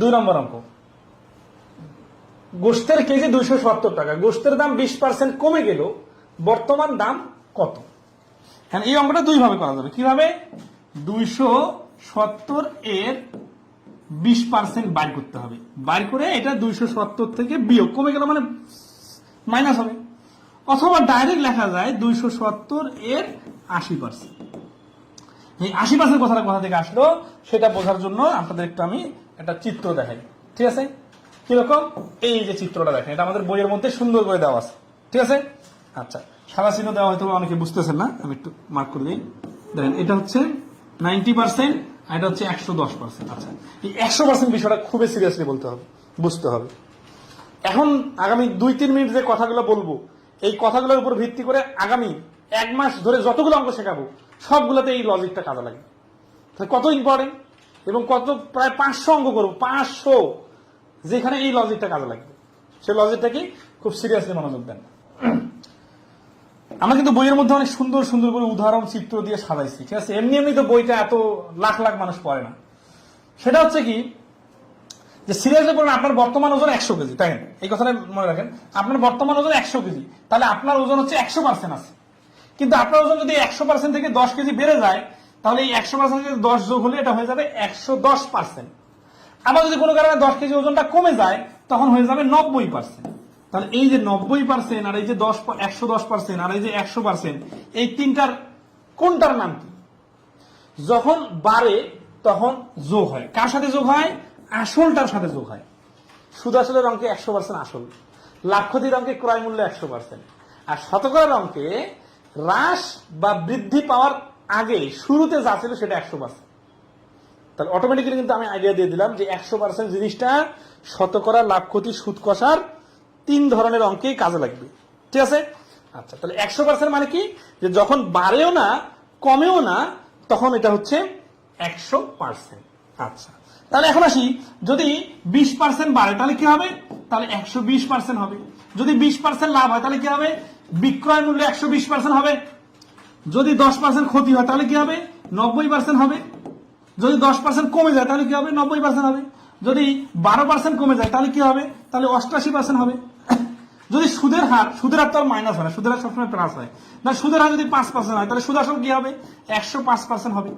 দুই নম্বর অঙ্ক। গোস্তের কেজি দুইশো সত্তর টাকা। গোস্তের দাম বিশ পার্সেন্ট কমে গেল বর্তমান দাম কত? হ্যাঁ এই অঙ্কটা দুই ভাবে করা যাবে। কীভাবে? দুইশো সত্তর এর বিশ পার্সেন্ট বাইর করতে হবে। বাইর করে এটা দুইশো সত্তর থেকে বিয়োগ। কমে গেল মানে মাইনাস হবে। অথবা ডাইরেক্ট লেখা যায় দুইশো সত্তর এর আশি পার্সেন্ট এই আশি পার্সেন্ট কথাটা কোথা থেকে আসলো? সেটা বোঝার জন্য আপনাদের একটু আমি একটা চিত্র দেখাই ঠিক আছে? কীরকম? এই যে চিত্রটা দেখেন, এটা আমাদের বইয়ের মধ্যে সুন্দর করে দেওয়া আছে, ঠিক আছে? আচ্ছা সাদা চিহ্ন দেওয়া হয়তো অনেকে বুঝতেছেন না, আমি একটু মার্ক করে দিই। দেখেন, এটা হচ্ছে নাইনটি পার্সেন্ট আর এটা হচ্ছে একশো দশ পার্সেন্ট আচ্ছা এই একশো পার্সেন্ট বিষয়টা খুবই সিরিয়াসলি বলতে হবে, বুঝতে হবে। এখন আগামী দুই তিন মিনিট যে কথাগুলো বলব, এই কথাগুলোর উপর ভিত্তি করে আগামী এক মাস ধরে যতগুলো অঙ্ক শেখাবো, সবগুলোতে এই লজিকটা কাজে লাগে। কত ইম্পর্টেন্ট এবং কত, প্রায় পাঁচশো অঙ্ক করব, পাঁচশো। যেখানে এই লজিকটা কাজে লাগবে। সেই লজিকটা কি? খুব সিরিয়াসলি মনোযোগ দেন। আমরা কিন্তু বইয়ের মধ্যে অনেক সুন্দর সুন্দর করে উদাহরণ, চিত্র দিয়ে সাজাইছি, ঠিক আছে? এমনি এমনি তো বইটা এত লাখ লাখ মানুষ পড়ে না। সেটা হচ্ছে কি? যে সিরিয়াসলি বলেন আপনার বর্তমান ওজন একশো কেজি, তাই না? এই কথাটা মনে রাখেন। আপনার বর্তমান ওজন একশো কেজি, তাহলে আপনার ওজন হচ্ছে একশো পার্সেন্ট আছে। কিন্তু আপনার ওজন যদি একশো পার্সেন্ট থেকে দশ কেজি বেড়ে যায় তাহলে এই একশো পার্সেন্ট থেকে দশ যোগ হলে এটা হয়ে যাবে একশো দশ পার্সেন্ট। আবার যদি কোনো কারণে দশ কেজি ওজনটা কমে যায়, তখন হয়ে যাবে নব্বই পার্সেন্ট। তাহলে এই যে নব্বই পার্সেন্ট আর এই যে দশ একশো দশ পার্সেন্ট আর এই যে একশো পার্সেন্ট, এই তিনটার কোনটার নাম কি? যখন বাড়ে, তখন যোগ হয়। কার সাথে যোগ হয়? আসলটার সাথে যোগ হয়। সুদ আসলের অঙ্কে একশো পার্সেন্ট আসল। লাক্ষতির অঙ্কে ক্রয় মূল্য একশো পার্সেন্ট। আর শতকরার অঙ্কে হ্রাস বা বৃদ্ধি পাওয়ার আগে, শুরুতে যা ছিল সেটা একশো পার্সেন্ট তাহলে অটোমেটিক্যালি কিন্তু আমি আইডিয়া দিয়ে দিলাম যে একশো পার্সেন্ট জিনিসটা শতকরা লাভ, ক্ষতি, সুদ, কষার তিন ধরনের অঙ্কেই কাজে লাগবে। ঠিক আছে? আচ্ছা তাহলে একশো পার্সেন্ট মানে কি? যে যখন বাড়েও না, কমেও না, তখন এটা হচ্ছে একশো পার্সেন্ট আচ্ছা তাহলে এখন আসি। যদি বিশ পার্সেন্ট বাড়ে, তাহলে কি হবে? তাহলে একশো বিশ পার্সেন্ট হবে। যদি বিশ পার্সেন্ট লাভ হয়, তাহলে কি হবে? বিক্রয় মূল্য একশো বিশ পার্সেন্ট হবে। যদি দশ পার্সেন্ট ক্ষতি হয়, তাহলে কি হবে? নব্বই পার্সেন্ট হবে। যদি দশ পার্সেন্ট কমে যায়, তাহলে কি হবে? নব্বই পার্সেন্ট হবে। যদি বারো পার্সেন্ট কমে যায়, তাহলে কি হবে? তাহলে অষ্টাশি পার্সেন্ট হবে। যদি সুদের হার সুদের হার তো মাইনাস হয় না, সুদের হার সবসময় প্লাস হয়। না, সুদের হার যদি পাঁচ পার্সেন্ট হয়, তাহলে সুদ আসল কি হবে? একশো পাঁচ পার্সেন্ট হবে।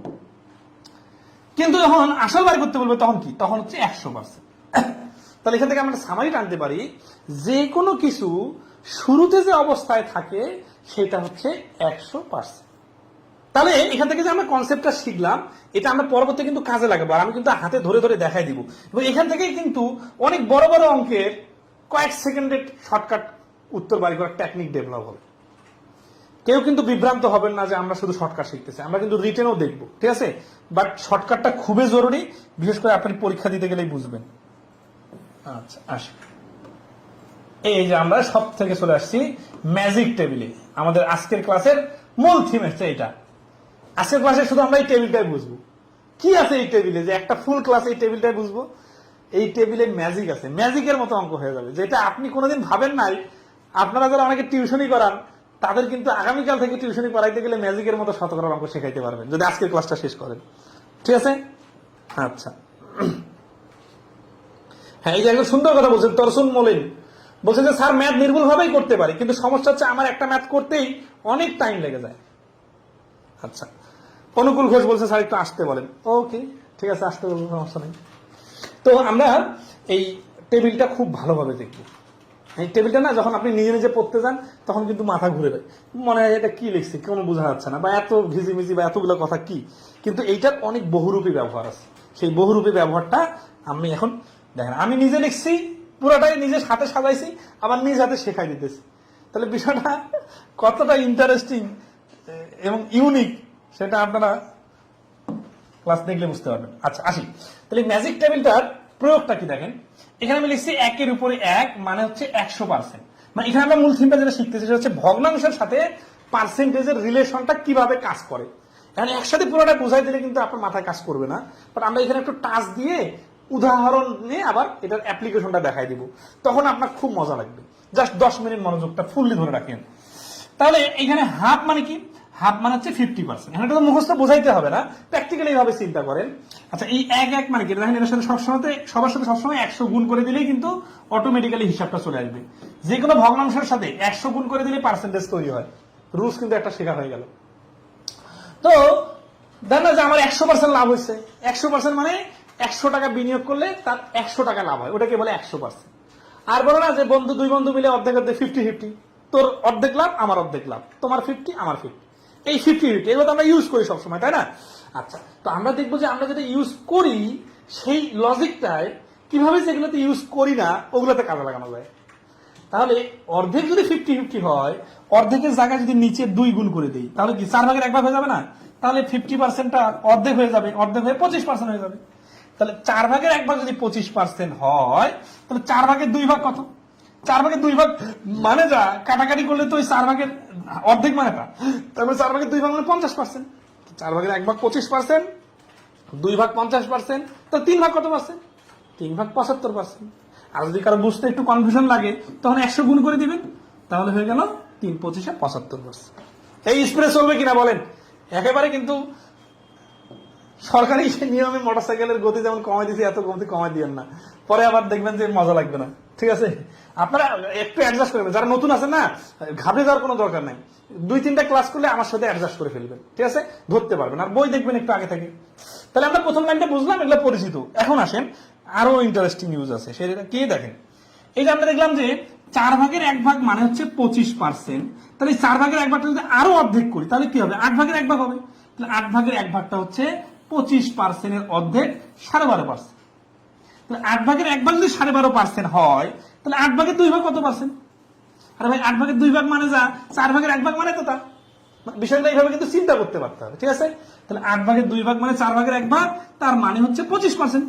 কিন্তু যখন আসল বাড়ি করতে বলবে, তখন কি? তখন হচ্ছে একশো পার্সেন্ট তাহলে এখান থেকে আমরা সামারি টানতে পারি। যে কোনো কিছু শুরুতে যে অবস্থায় থাকে, সেটা হচ্ছে একশো পার্সেন্ট। তাহলে এখান থেকে যে আমরা কনসেপ্টটা শিখলাম, এটা আমরা পরবর্তী কিন্তু কাজে লাগাবো, আর আমি কিন্তু হাতে ধরে ধরে দেখাই দিব। এবং এখান থেকেই কিন্তু অনেক বড় বড় অঙ্কের কয়েক সেকেন্ডের শর্টকাট উত্তর বাড়ি করার টেকনিক ডেভেলপ হবে। কেউ কিন্তু বিভ্রান্ত হবেন না যে আমরা শুধু শর্টকাট শিখতেছি, আমরা কিন্তু রিটেনও দেখব, ঠিক আছে? বাট শর্টকাটটা খুবই জরুরি, বিশেষ করে আপনি পরীক্ষা দিতে গেলেই বুঝবেন। আচ্ছা আসি। এই যে আমরা সব থেকে চলে আসছি ম্যাজিক টেবিলে আমাদের আজকের ক্লাসের মূল থিম হচ্ছে এটা। আজকের ক্লাসে শুধু আমরা এই টেবিলটাই বুঝব। কি আছে এই টেবিলে যে একটা ফুল ক্লাস এই টেবিলটাই বুঝব। এই টেবিলে ম্যাজিক আছে। ম্যাজিকের মতো অঙ্ক হয়ে যাবে। যেটা আপনি কোনোদিন ভাবেন নাই। আপনারা যারা অনেকে টিউশনই করান, তাদের কিন্তু আগামীকাল থেকে টিউশনি করাইতে গেলে ম্যাজিকের মতো শতকরার অঙ্ক শেখাইতে পারবেন। যদি আজকের ক্লাসটা শেষ করেন। ঠিক আছে? আচ্ছা। হ্যাঁ এই যে একদম সুন্দর কথা বলছেন, তরসুন মলিন। বলছেন যে, স্যার ম্যাথ নির্ভুল ভাবেই করতে পারি, কিন্তু সমস্যা হচ্ছে আমার একটা ম্যাথ করতেই অনেক টাইম লেগে যায়। আচ্ছা অনুকূল ঘোষ বলছে, স্যার, একটু আসতে বলেন। ওকে ঠিক আছে, আসতে বলব সমস্যা নেই। তো আমরা এই টেবিলটা খুব ভালোভাবে দেখব এই টেবিলটা না, যখন আপনি নিজে নিজে পড়তে যান, তখন কিন্তু মাথা ঘুরে যায়। মনে হয় এটা কি লিখছি, কোনো বোঝা যাচ্ছে না, বা এত ঘিজিমিজি, বা এতগুলো কথা কি? কিন্তু এইটার অনেক বহুরূপী ব্যবহার আছে। সেই বহুরূপী ব্যবহারটা আমি এখন, দেখেন, আমি নিজে লিখছি পুরোটাই নিজের হাতে সাজাইছি, আবার নিজ হাতে শেখাই দিতেছি। তাহলে বিষয়টা কতটা ইন্টারেস্টিং এবং ইউনিক সেটা আপনারা ক্লাস দেখলে বুঝতে পারবেন। আচ্ছা আসি। তাহলে ম্যাজিক টেবিলটার প্রয়োগটা কি দেখেন? এখানে আমি লিখছি একের উপরে এক মানে হচ্ছে একশো পার্সেন্ট মানে এখানে আমরা মূল থিমটা যেটা শিখতেছি, সেটা হচ্ছে ভগ্নাংশের সাথে পার্সেন্টেজের রিলেশনটা কীভাবে কাজ করে। এখন একসাথে পুরোটা বোঝাই দিলে কিন্তু আপনার মাথায় কাজ করবে না। বাট আমরা এখানে একটু টাচ দিয়ে উদাহরণ নিয়ে আবার এটার অ্যাপ্লিকেশনটা দেখাই দিব। তখন আপনার খুব মজা লাগবে। জাস্ট দশ মিনিট মনোযোগটা ফুললি ধরে রাখেন। তাহলে এখানে হাফ মানে কি? হাফ মানে হচ্ছে ফিফটি পার্সেন্ট এটা তো মুখস্থ বোঝাইতে হবে না। প্র্যাকটিক্যালি এইভাবে চিন্তা করেন। আচ্ছা এই এক এক মানে কি? দেখেন, এটার সাথে সবসময় সবার সাথে সবসময় একশো গুণ করে দিলেই কিন্তু অটোমেটিক্যালি হিসাবটা চলে আসবে। যে কোনো ভগ্নাংশের সাথে একশো গুণ করে দিলে পার্সেন্টেজ তৈরি হয়। রুলস কিন্তু একটা শেখা হয়ে গেল। তো দেখ না যে আমার একশো পার্সেন্ট লাভ হয়েছে। একশো পার্সেন্ট মানে একশো টাকা বিনিয়োগ করলে তার একশো টাকা লাভ হয়। ওটাকে বলে একশো পার্সেন্ট আর বলো না যে বন্ধু, দুই বন্ধু মিলে অর্ধেক অর্ধেক ফিফটি ফিফটি তোর অর্ধেক লাভ, আমার অর্ধেক লাভ। তোমার ফিফটি আমার ফিফটি এই ফিফটি ফিফটি এগুলো তো আমরা ইউজ করি সবসময়, তাই না? আচ্ছা তো আমরা দেখব যে আমরা যেটা ইউজ করি, সেই লজিকটায় কীভাবে যেগুলোতে ইউজ করি না, ওগুলোতে কাজে লাগানো যায়? তাহলে অর্ধেক যদি ফিফটি ফিফটি হয়, অর্ধেকের জায়গায় যদি নিচে দুই গুণ করে দিই, তাহলে কি চার ভাগের এক ভাগ হয়ে যাবে না? তাহলে ফিফটি পার্সেন্টটা অর্ধেক হয়ে যাবে, অর্ধেক হয়ে পঁচিশ পার্সেন্ট হয়ে যাবে। তাহলে চার ভাগের এক ভাগ যদি পঁচিশ পার্সেন্ট হয়, তাহলে চার ভাগের দুই ভাগ কত? চার ভাগের দুই ভাগ মানে যা, কাটাকাটি করলে তো ওই চার ভাগের অর্ধেক মানে তা তারপরে চার ভাগের দুই ভাগ মানে পঞ্চাশ পার্সেন্ট চার ভাগের এক ভাগ পঁচিশ পার্সেন্ট দুই ভাগ পঞ্চাশ পার্সেন্ট তো তিন ভাগ কত পার্সেন্ট তিন ভাগ পঁচাত্তর পার্সেন্ট আর যদি কারও বুঝতে একটু কনফিউশন লাগে, তখন একশো গুণ করে দিবেন, তাহলে হয়ে গেল তিন পঁচিশে পঁচাত্তর পার্সেন্ট এই স্প্রে চলবে কিনা বলেন? একেবারে কিন্তু সরকারি নিয়মে মোটরসাইকেলের গতি যেমন কমাই দিয়েছে এত গতি কমাই দিয়েন না। পরে আবার দেখবেন যে মজা লাগবে না। ঠিক আছে? আপনারা একটু অ্যাডজাস্ট করবেন যারা নতুন আছে না, ঘাবড়ে যাওয়ার কোনো দরকার নাই। দুই তিনটা ক্লাস করলে আমার সাথে অ্যাডজাস্ট করে ফেলবেন। ঠিক আছে? ধরতে পারবেন। আর বই দেখবেন একটু আগে থেকে। তাহলে আমরা প্রথম লাইনটা বুঝলাম, এগুলো পরিচিত। এখন আসেন, আরও ইন্টারেস্টিং নিউজ আছে। সেটা কে দেখেন? এই যে আমরা দেখলাম যে চার ভাগের এক ভাগ মানে হচ্ছে পঁচিশ পার্সেন্ট তাহলে চার ভাগের এক ভাগটা যদি আরও অর্ধেক করি, তাহলে কি হবে? আট ভাগের এক ভাগ হবে। তাহলে আট ভাগের এক ভাগটা হচ্ছে পঁচিশ পার্সেন্টের অর্ধেক সাড়ে বারো পার্সেন্ট। তাহলে আট ভাগের এক ভাগ যদি সাড়ে বারো পার্সেন্ট হয়, তাহলে আট ভাগের দুই ভাগ কত পার্সেন্ট? আরে ভাই, আট ভাগের দুই ভাগ মানে যা, চার ভাগের এক ভাগ মানে তো তা। বিষয়টা এইভাবে কিন্তু চিন্তা করতে পারতে হবে, ঠিক আছে? তাহলে আট ভাগের দুই ভাগ মানে চার ভাগের এক ভাগ, তার মানে হচ্ছে পঁচিশ পার্সেন্ট।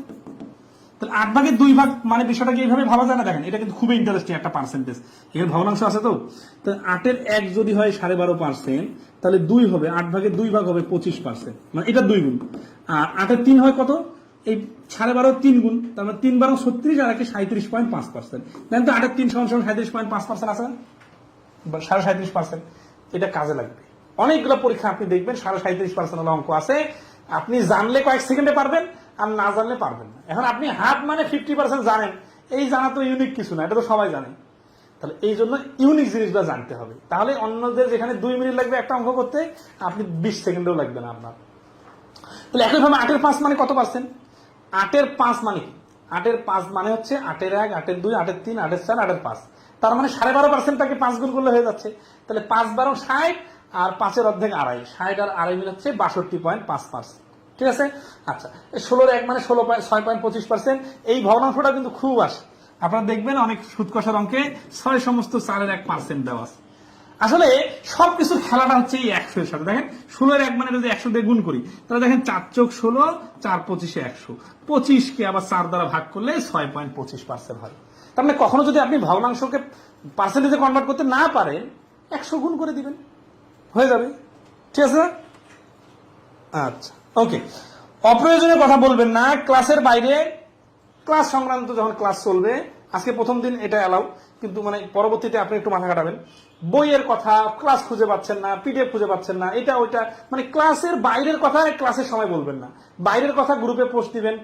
তাহলে আট ভাগের দুই ভাগ মানে বিষয়টাকে এইভাবে ভাবা যায় না, দেখেন, এটা কিন্তু খুবই ইন্টারেস্টিং একটা পার্সেন্টেজ এখানে ভগ্নাংশ আছে তো? তো আটের এক যদি হয় সাড়ে বারো পার্সেন্ট, তাহলে দুই হবে, আট ভাগের দুই ভাগ হবে পঁচিশ পার্সেন্ট। মানে এটা দুই গুণ। আর আটের তিন হয় কত? এই সাড়ে বারো তিন গুণ, তার মানে তিন বারো ছত্রিশ আর একে সাঁত্রিশ পয়েন্ট পাঁচ পার্সেন্ট। দেখেন তো আটের তিন সমান সমান সাঁত্রিশ পয়েন্ট পাঁচ পার্সেন্ট আছে? সাড়ে সাঁত্রিশ পার্সেন্ট, এটা কাজে লাগবে। অনেকগুলো পরীক্ষা আপনি দেখবেন, সাড়ে সাঁত্রিশ পার্সেন্ট অঙ্ক আছে। আপনি জানলে কয়েক সেকেন্ডে পারবেন, আর না জানলে পারবেন না। এখন আপনি হাফ মানে ফিফটি পার্সেন্ট জানেন, এই জানা তো ইউনিক কিছু না, এটা তো সবাই জানে। তাহলে এই জন্য ইউনিক জিনিসগুলো জানতে হবে। তাহলে অন্যদের যেখানে দুই মিনিট লাগবে একটা অঙ্ক করতে, আপনি বিশ সেকেন্ডেও লাগবে না আপনার। তাহলে একইভাবে আটের পাঁচ মানে কত পার্সেন্ট আটের পাঁচ মানে আটের পাঁচ মানে হচ্ছে আটের এক, আটের দুই, আটের তিন, আটের চার, আটের পাঁচ। তার মানে সাড়ে বারো পার্সেন্টটাকে পাঁচ গুণ করলে হয়ে যাচ্ছে। তাহলে পাঁচ বারো ষাট আর পাঁচের অর্ধেক আড়াই। ষাট আর আড়াই মিলে হচ্ছে বাষট্টি পয়েন্ট পাঁচ পার্সেন্ট ঠিক আছে? আচ্ছা ষোলোর এক মানে ষোলো পয়েন্ট ছয় পয়েন্ট পঁচিশ পার্সেন্ট এই ভগ্নাংশটা কিন্তু খুব আসে। আপনারা দেখবেন অনেক সুৎকষার অঙ্কে ছয় সমস্ত চারের এক পার্সেন্ট দেওয়া আছে। আসলে সবকিছুর খেলাটা হচ্ছে এই একশো এর সাথে। দেখেন, ষোলোর এক মানে যদি একশো দিয়ে গুণ করি, তাহলে দেখেন চার চোখ ষোলো, চার পঁচিশে একশো। পঁচিশকে আবার চার দ্বারা ভাগ করলে ছয় পয়েন্ট পঁচিশ পার্সেন্ট হয়। তার মানে কখনো যদি আপনি ভগ্নাংশকে পার্সেন্টেজে কনভার্ট করতে না পারেন, একশো গুণ করে দিবেন। হয়ে যাবে। ঠিক আছে? আচ্ছা ওকে। অপ্রয়োজনীয় কথা বলবেন না। ক্লাসের বাইরে, ক্লাস সংক্রান্ত যখন ক্লাস চলবে, আজকে প্রথম দিন এটা অ্যালাউ কিন্তু মানে পরবর্তীতে আপনি একটু মাথা কাটাবেন। বইয়ের কথা ক্লাস খুঁজে পাচ্ছেন না পিডিএফ খুঁজে পাচ্ছেন না, এটা ওইটা মানে ক্লাসের বাইরের কথা ক্লাসের সময় বলবেন না। বাইরের কথা গ্রুপে পোস্ট দিবেন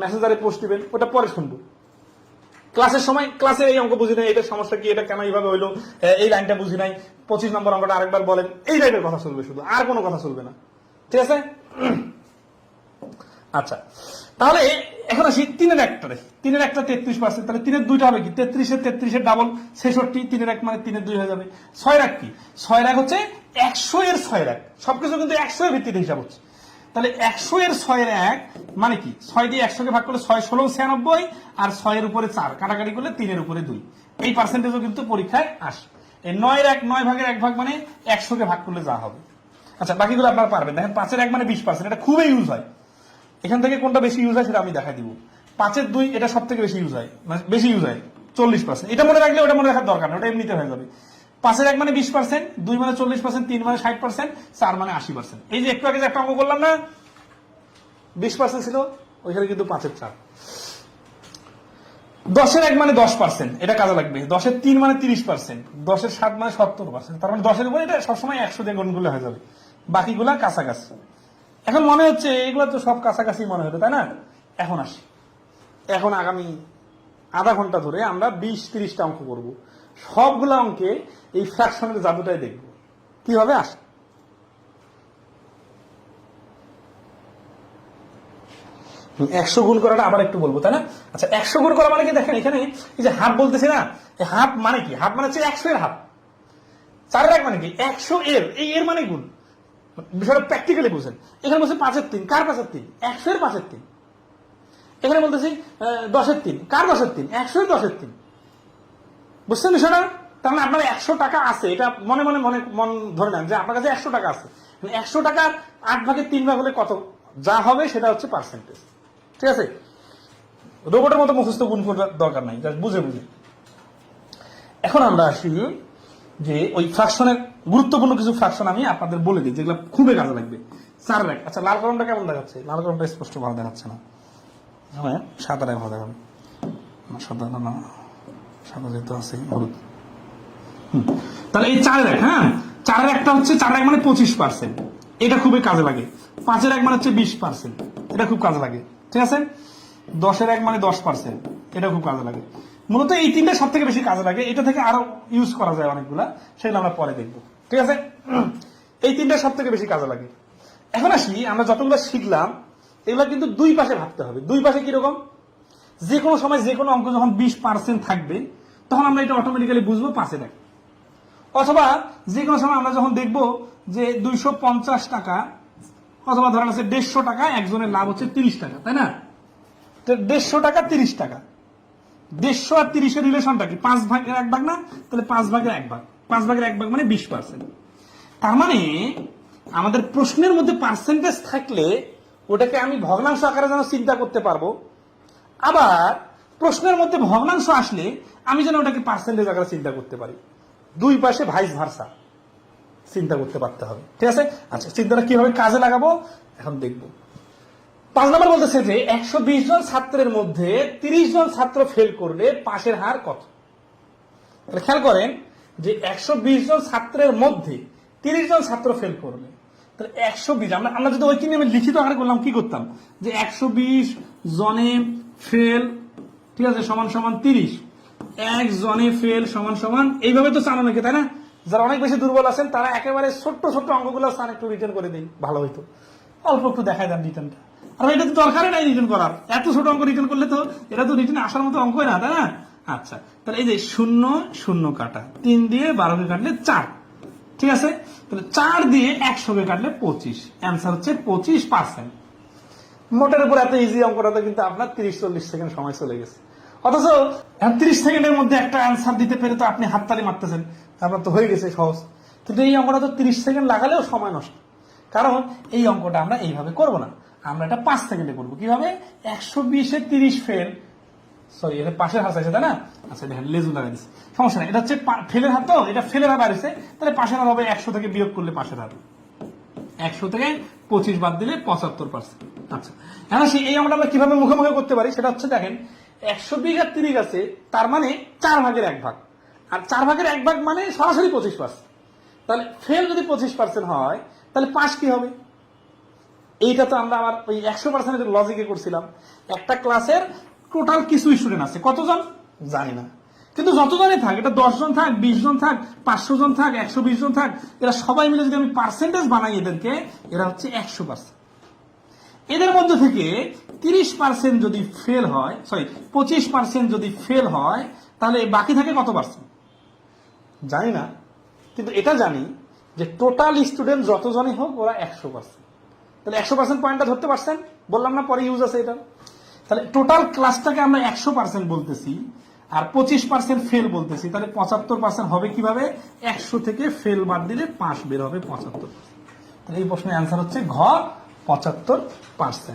মেসেঞ্জারে পোস্ট দিবেন, ওটা পরে শুনব। ক্লাসের সময় ক্লাসে এই অঙ্ক বুঝি নাই, এটা সমস্যা কি, এটা কেন এইভাবে হইল এই লাইনটা বুঝি নাই, পঁচিশ নম্বর অঙ্কটা আরেকবার বলেন, এই লাইনের কথা চলবে শুধু, আর কোনো কথা চলবে না। ঠিক আছে? আচ্ছা তাহলে এখন আসি তিনের একটা রে তিনের একটা তেত্রিশ পার্সেন্ট, তাহলে তিনের দুইটা হবে কি? তেত্রিশের তেত্রিশের ডাবল ছেষট্টি, তিনের এক মানে তিনের দুই হয়ে যাবে। ছয় রাখ কি? ছয় রাখ হচ্ছে একশো এর ছয় রাখ সবকিছু কিন্তু একশো এর ভিত্তিতে হিসাব হচ্ছে। তাহলে একশো এর ছয়ের এক মানে কি? ছয় দিয়ে একশোকে ভাগ করলে ছয় ষোলো ছিয়ানব্বই আর ছয়ের উপরে চার। কাটাকাটি করলে তিনের উপরে দুই। এই পার্সেন্টেজও কিন্তু পরীক্ষায় আসে। এই নয়ের এক নয় ভাগের এক ভাগ মানে একশোকে ভাগ করলে যা হবে। আচ্ছা বাকিগুলো আপনারা পারবেন। দেখেন পাঁচের এক মানে বিশ পার্সেন্ট এটা খুবই ইউজ হয়। এখান থেকে কোনটা বেশি ইউজ হয় সেটা আমি দেখাই দিব। পাঁচের দুই এটা সব থেকে বেশি ইউজ হয়। মানে বেশি ইউজ হয়, চল্লিশ পার্সেন্ট এটা মনে রাখলে ওটা মনে রাখার দরকার নেই ওটা এমনিতে হয়ে যাবে। পাঁচের এক মানে বিশ পার্সেন্ট দুই মানে চল্লিশ পার্সেন্ট তিন মানে ষাট পার্সেন্ট চার মানে আশি পার্সেন্ট এই যে একটু আগে যে একটা অঙ্ক করলাম না, বিশ পার্সেন্ট ছিল, ওইখানে কিন্তু পাঁচের চার। দশের এক মানে দশ পার্সেন্ট এটা কাজে লাগবে। দশের তিন মানে তিরিশ পার্সেন্ট দশের সাত মানে সত্তর পার্সেন্ট তার মানে দশের উপরে এটা সবসময় একশো দিয়ে গুণ করলে হয়ে যাবে। বাকিগুলা কাছাকাছি। এখন মনে হচ্ছে এগুলো তো সব কাছাকাছি মনে হতো তাই না? এখন আসি। এখন আগামী আধা ঘণ্টা ধরে আমরা বিশ তিরিশটা অঙ্ক করব। সবগুলো অঙ্কে এই ফ্র্যাকশনের জাদুটাই দেখব। কীভাবে আসে। একশো গুণ করাটা আবার একটু বলব, তাই না? আচ্ছা একশো গুণ করা মানে কি? দেখেন এখানে এই যে হাফ বলতেছে না হাফ মানে কি? হাফ মানে হচ্ছে একশো এর হাফ চারের এক মানে কি? একশো এর, এই এর মানে গুণ। বিষয়টা প্র্যাকটিক্যালি বুঝেন। এখানে বলছে পাঁচের তিন, কার পাঁচের তিন? একশো এর পাঁচের তিন। এখানে বলতেছি দশের তিন। কার দশের তিন? একশো এর দশের তিন। বুঝছেন বিষয়টা? তার মানে আপনার একশো টাকা আছে। এটা মনে মনে মনে মন ধরে নেন যে আপনার কাছে একশো টাকা আছে। একশো টাকার আট ভাগের তিন ভাগ হলে কত? যা হবে সেটা হচ্ছে পার্সেন্টেজ ঠিক আছে? রোবটের মতো মুখস্থ গুণ করার দরকার নাই। বুঝে বুঝে। এখন আমরা আসি যে ওই ফ্রাকশনের গুরুত্বপূর্ণ কিছু ফ্রাকশন আমি আপনাদের বলে দিই, যেগুলো খুবই কাজে লাগবে। চার এক আচ্ছা লাল কলমটা কেমন দেখাচ্ছে? লাল কলমটা স্পষ্ট ভালো দেখাচ্ছে না। হ্যাঁ সাদাটাই ভালো দেখাবে সাদা না সাদা যেহেতু আছে, হলুদ। তাহলে এই চারের এক হ্যাঁ? একটা হচ্ছে এক মানে পঁচিশ পার্সেন্ট এটা খুবই কাজে লাগে। পাঁচের এক মানে হচ্ছে বিশ পার্সেন্ট এটা খুব কাজে লাগে। ঠিক আছে? দশের এক মানে দশ পার্সেন্ট এটা খুব কাজে লাগে। মূলত এই তিনটা সব থেকে বেশি কাজে লাগে। এটা থেকে আরও ইউজ করা যায় অনেকগুলা, সেগুলো আমরা পরে দেখব। ঠিক আছে? এই তিনটা সব থেকে বেশি কাজে লাগে। এখন আসি, আমরা যতগুলো শিখলাম, এগুলো কিন্তু দুই পাশে ভাবতে হবে। দুই পাশে কীরকম যে কোনো সময় যে কোনো অঙ্ক যখন বিশ পার্সেন্ট থাকবে, তখন আমরা এটা অটোমেটিক্যালি বুঝব পাশে থাকে অথবা যে কোনো সময় আমরা যখন দেখব যে দুইশো পঞ্চাশ টাকা, অথবা ধরেন আছে দেড়শো টাকা, একজনের লাভ হচ্ছে তিরিশ টাকা, তাই না? দেড়শো টাকা, তিরিশ টাকা। দেড়শো আর তিরিশের রিলেশনটা কি? পাঁচ ভাগের এক ভাগ না? তাহলে পাঁচ ভাগের এক ভাগ। পাঁচ ভাগের এক ভাগ মানে বিশ পার্সেন্ট তার মানে আমাদের প্রশ্নের মধ্যে পার্সেন্টেজ থাকলে ওটাকে আমি ভগ্নাংশ আকারে যেন চিন্তা করতে পারব। আবার প্রশ্নের মধ্যে ভগ্নাংশ আসলে আমি যেন ওটাকে পার্সেন্টেজ আকারে চিন্তা করতে পারি। দুই পাশে ভাইস ভার্সা চিন্তা করতে পারতে হবে। ঠিক আছে? আচ্ছা চিন্তাটা কীভাবে কাজে লাগাবো? এখন দেখব। পাঁচ নম্বর বলতেছে যে একশো বিশ জন ছাত্রের মধ্যে তিরিশ জন ছাত্র ফেল করলে পাশের হার কত? তাহলে খেয়াল করেন যে একশো বিশ জন ছাত্রের মধ্যে তিরিশ জন ছাত্র ফেল করলে, তাহলে একশো বিশ, আমরা আমরা যদি ওই কিনে আমি লিখিত আকারে করলাম, কি করতাম? যে একশো বিশ জনে ফেল ঠিক আছে, সমান সমান তিরিশ। এক জনে ফেল সমান সমান, এইভাবে তো চানো নাকি তাই না? যারা অনেক বেশি দুর্বল আছেন, তারা একেবারে ছোট্ট ছোট্ট অঙ্কগুলো স্থান একটু রিটার্ন করে দিন ভালো হইতো। অল্প একটু দেখায় দেন রিটার্নটা আর এটা তো দরকারই নাই রিটার্ন করার। এত ছোট অঙ্ক রিটার্ন করলে তো এটা তো রিটার্ন আসার মতো অঙ্কই না, তাই না? আচ্ছা তাহলে এই যে শূন্য শূন্য কাটা, তিন দিয়ে বারোকে কাটলে চার। ঠিক আছে? তাহলে চার দিয়ে একশোকে কাটলে পঁচিশ। অ্যান্সার হচ্ছে পঁচিশ পার্সেন্ট মোটের উপর এত ইজি অঙ্কটাতে কিন্তু আপনার তিরিশ, চল্লিশ সেকেন্ড সময় চলে গেছে। অথচ তিরিশ সেকেন্ডের মধ্যে একটা অ্যান্সার দিতে পেরে তো আপনি হাততালি মারতেছেন। আপনার তো হয়ে গেছে সহজ। কিন্তু এই অঙ্কটা তো তিরিশ সেকেন্ড লাগালেও সময় নষ্ট। কারণ এই অঙ্কটা আমরা এইভাবে করব না। আমরা এটা পাঁচ সেকেন্ডে করব। কীভাবে? একশো বিশে তিরিশ ফেল সরি এটা পাশের হাত আছে, তাই না? আচ্ছা দেখেন লেজু লাগাই দিচ্ছে সমস্যা নেই, এটা হচ্ছে ফেলের হাত তো? এটা ফেলের হাত বাড়িছে তাহলে পাশের হাত হবে একশো থেকে বিয়োগ করলে পাশের হাত। একশো থেকে পঁচিশ বাদ দিলে পঁচাত্তর পার্সেন্ট আচ্ছা এখন আসি, এই অঙ্কটা আমরা কীভাবে মুখে মুখে করতে পারি? সেটা হচ্ছে দেখেন, একশো বিঘা তিরিশ আছে, তার মানে চার ভাগের এক ভাগ। আর চার ভাগের এক ভাগ মানে সরাসরি পঁচিশ পার্সেন্ট তাহলে ফেল যদি পঁচিশ পার্সেন্ট হয় তাহলে পাস কি হবে? এইটা তো আমরা আমার ওই একশো পার্সেন্টের লজিকে করছিলাম। একটা ক্লাসের টোটাল কিছু স্টুডেন্ট আছে। কতজন? জানি না। কিন্তু যতজনই থাক, এটা দশজন থাক বিশ জন থাক পাঁচশো জন থাক, একশো বিশ জন থাক, এরা সবাই মিলে যদি আমি পার্সেন্টেজ বানাই এদেরকে, এরা হচ্ছে একশো পার্সেন্ট এদের মধ্যে থেকে তিরিশ পার্সেন্ট যদি ফেল হয় সরি পঁচিশ পার্সেন্ট যদি ফেল হয়, তাহলে বাকি থাকে কত পার্সেন্ট জানি না। কিন্তু এটা জানি যে টোটাল স্টুডেন্ট যতজনই হোক, ওরা একশো পার্সেন্ট তাহলে একশো পার্সেন্ট পয়েন্টটা ধরতে পারছেন? বললাম না, পরে ইউজ আছে এটা। তাহলে টোটাল ক্লাসটাকে আমরা একশো পার্সেন্ট বলতেছি, আর পঁচিশ পার্সেন্ট ফেল বলতেছি। তাহলে পঁচাত্তর পার্সেন্ট হবে কীভাবে? একশো থেকে ফেল বাদ দিলে পাঁচ বের হবে পঁচাত্তর তাহলে এই প্রশ্নের অ্যান্সার হচ্ছে ঘ, পঁচাত্তর পার্সেন্ট